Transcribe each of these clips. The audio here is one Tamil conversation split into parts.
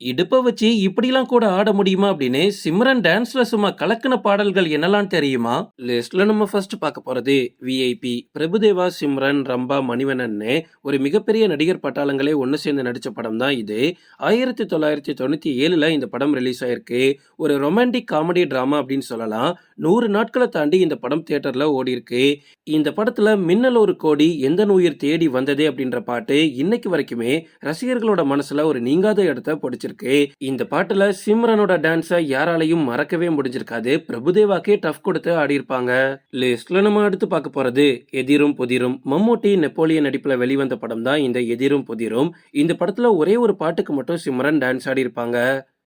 இடுப்பை வச்சு இப்படிலாம் கூட ஆட முடியுமா அப்படின்னு சிம்ரன் டான்ஸ்ல சும்மா கலக்கின பாடல்கள் என்னெல்லாம் தெரியுமா? லிஸ்ட்ல நம்ம ஃபர்ஸ்ட் பார்க்க போறது விஐபி பிரபுதேவா சிம்ரன் ரம்பா மணிவனன்னு ஒரு மிகப்பெரிய நடிகர் பட்டாளங்களே ஒன்று சேர்ந்து நடித்த படம் தான் இது. ஆயிரத்தி தொள்ளாயிரத்தி தொண்ணூற்றி ஏழில் இந்த படம் ரிலீஸ் ஆயிருக்கு. ஒரு ரொமான்டிக் காமெடி ட்ராமா அப்படின்னு சொல்லலாம். நூறு நாட்களை தாண்டி இந்த படம் தியேட்டர்ல ஓடி இருக்கு இந்த படத்துல மின்னல் ஒரு கோடி எந்த நோயர் தேடி வந்ததே அப்படின்ற பாட்டு இன்னைக்கு வரைக்குமே ரசிகர்களோட மனசுல ஒரு நீங்காத இடத்த பிடிச்சிருக்கு இந்த பாட்டுல சிம்ரனோட டான்ஸை யாராலையும் மறக்கவே முடிஞ்சிருக்காது. பிரபுதேவாக்கே டஃப் கொடுத்து ஆடியிருப்பாங்க. லிஸ்ட்ல நம்ம அடுத்து பார்க்க போறது எதிரும் புதிரும். மம்மூட்டி நெப்போலியன் நடிப்புல வெளிவந்த படம் தான் இந்த எதிரும் புதிரும். இந்த படத்துல ஒரே ஒரு பாட்டுக்கு மட்டும் சிம்ரன் டான்ஸ் ஆடி இருப்பாங்க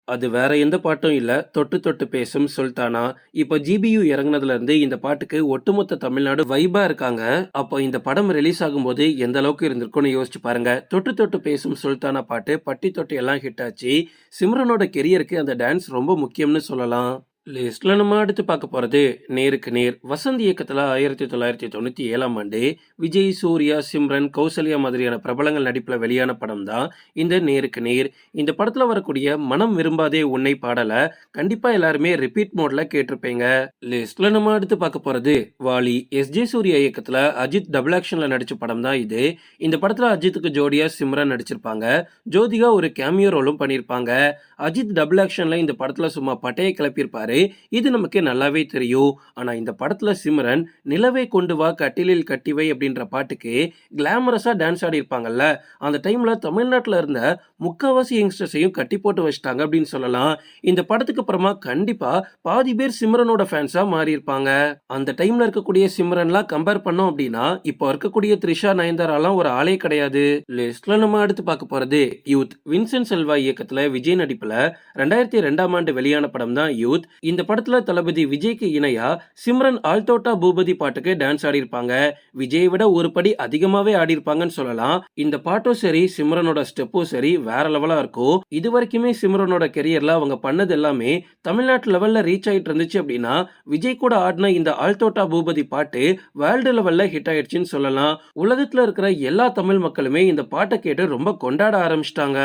அது வேற எந்த பாட்டும் இல்லை. தொட்டு தொட்டு பேசும் சுல்தானா. இப்போ ஜிபியு இறங்குனதுல இருந்து இந்த பாட்டுக்கு ஒட்டுமொத்த தமிழ்நாடு வைபா இருக்காங்க. அப்போ இந்த படம் ரிலீஸ் ஆகும்போது எந்த அளவுக்கு இருந்திருக்கும்னு யோசிச்சு பாருங்க. தொட்டு தொட்டு பேசும் சுல்தானா பாட்டு பட்டி தொட்டு எல்லாம் ஹிட் ஆச்சு. சிம்ரனோட கெரியருக்கு அந்த டான்ஸ் ரொம்ப முக்கியம்னு சொல்லலாம். லிஸ்ட்ல நம்ம அடுத்து பார்க்க போறது நேருக்கு நேர். வசந்த் இயக்கத்துல ஆயிரத்தி தொள்ளாயிரத்தி தொண்ணூத்தி ஏழாம் ஆண்டு விஜய் சூர்யா சிம்ரன் கௌசல்யா மாதிரியான பிரபலங்கள் நடிப்புல வெளியான படம் தான் இந்த நேருக்கு நேர். இந்த படத்துல வரக்கூடிய மனம் விரும்பாதே உன்னை பாடல கண்டிப்பா எல்லாருமே ரிப்பீட் மோட்ல கேட்டிருப்பீங்க. லிஸ்ட்ல நம்ம அடுத்து பார்க்க போறது வாலி. எஸ் ஜே சூர்யா இயக்கத்துல அஜித் டபுள் ஆக்ஷன்ல நடிச்ச படம் தான் இது. இந்த படத்துல அஜித்துக்கு ஜோடியா சிம்ரன் நடிச்சிருப்பாங்க. ஜோதிகா ஒரு கேமியோ ரோலும் பண்ணியிருப்பாங்க அஜித் டபுள் ஆக்ஷன்ல இந்த படத்துல சும்மா பட்டையை கிளப்பியிருப்பாரு. இது நமக்கு நல்லாவே தெரியும். ஆனா இந்த படத்துல சிம்ரன் நிலவை கொண்டு வா கட்டிலில் கட்டிவை அப்படின்ற பாட்டுக்கு கிளாமரஸா டான்ஸ் ஆடி இருப்பாங்கல்ல? அந்த டைம்ல தமிழ்நாட்டுல இருந்த முக்காவாசி யங்ஸ்டர்ஸையும் கட்டி போட்டு வச்சிட்டாங்க அப்படின்னு சொல்லலாம். இந்த படத்துக்கு அப்புறமா கண்டிப்பா பாதி பேர் சிம்ரனோட ஃபேன்ஸா மாறி இருப்பாங்க. அந்த டைம்ல இருக்கக்கூடிய சிம்ரன்லாம் கம்பேர் பண்ணோம் அப்படின்னா இப்போ இருக்கக்கூடிய த்ரிஷா நயன்தாராலாம் ஒரு ஆளே கிடையாது. லிஸ்ட்ல நம்ம அடுத்து பார்க்க போறது யூத். வின்சென்ட் செல்வா இயக்கத்துல விஜய் நடிப்புல ரெண்டாயிரத்தி ரெண்டாம் ஆண்டு வெளியான படம் தான் யூத். இந்த படத்துல தளபதி விஜய்க்கு இணையா சிம்ரன் ஆல்தோட்டா பூபதி பாட்டுக்கு டான்ஸ் ஆடியிருப்பாங்க. விஜய் விட ஒரு படி அதிகமாவே ஆடியிருப்பாங்கன்னு சொல்லலாம். இந்த பாட்டும் சரி சிம்ரனோட ஸ்டெப்பும் சரி வேற லெவலா இருக்கும். இது வரைக்குமே சிம்ரனோட கெரியர்ல அவங்க பண்ணது எல்லாமே தமிழ்நாட்டு லெவல்ல ரீச் ஆயிட்டு இருந்துச்சு அப்படின்னா விஜய் கூட ஆடின இந்த ஆல்தோட்டா பூபதி பாட்டு வேர்ல்டு லெவல்ல ஹிட் ஆயிடுச்சுன்னு சொல்லலாம். உலகத்துல இருக்கிற எல்லா தமிழ் மக்களுமே இந்த பாட்டை கேட்டு ரொம்ப கொண்டாட ஆரம்பிச்சிட்டாங்க.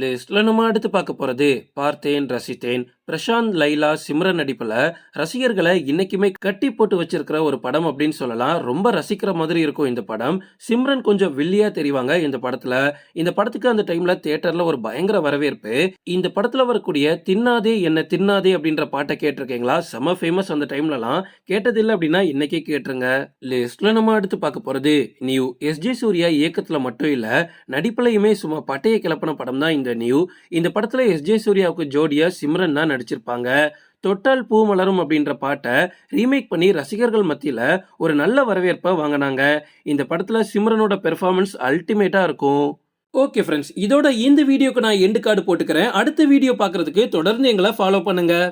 லிஸ்ட்ல நம்ம அடுத்து பார்க்க போறது பார்த்தேன் ரசித்தேன். பிரசாந்த் லைலா சிம்ரன் நடிப்புல ரசிகர்களை இன்னைக்குமே கட்டி போட்டு வச்சிருக்கிற ஒரு படம் அப்படின்னு சொல்லலாம். ரொம்ப ரசிக்கிற மாதிரி இருக்கும் இந்த படம். சிம்ரன் கொஞ்சம் வில்லியா தெரிவாங்க இந்த படத்துல. இந்த படத்துக்கு அந்த டைம்ல தியேட்டர்ல ஒரு பயங்கர வரவேற்பு. இந்த படத்துல வரக்கூடிய தின்னாதே என்ன தின்னாதே அப்படின்ற பாட்டை கேட்டிருக்கீங்களா? செம ஃபேமஸ் அந்த டைம்லலாம் கேட்டதில்லை அப்படின்னா இன்னைக்கே கேட்டுருங்க. லிஸ்ட்ல நம்ம அடுத்து பார்க்க போறது நியூ எஸ் ஜே சூர்யா இயக்கத்துல மட்டும் இல்ல நடிப்புலையுமே சும்மா பட்டையை கிளப்பின படம் தான் இந்த நியூ. இந்த படத்துல எஸ் ஜே சூர்யாவுக்கு ஜோடியா சிம்ரன் தான் நடிச்சிருப்பாங்க. தொட்டால் பூ மலரும் அப்படின்ற பாட்டை ரீமேக் பண்ணி ரசிகர்கள் மத்தியில் ஒரு நல்ல வரவேற்பை வாங்கினாங்க. இந்த படத்தில் சிம்ரனோட பெர்ஃபார்மன்ஸ் அல்டிமேட்டாக இருக்கும். ஓகே ஃப்ரெண்ட்ஸ் இதோட இந்த வீடியோக்கு நான் எண்டு கார்டு போட்டுக்கிறேன். அடுத்த வீடியோ பார்க்கறதுக்கு தொடர்ந்து எங்களை ஃபாலோ பண்ணுங்கள்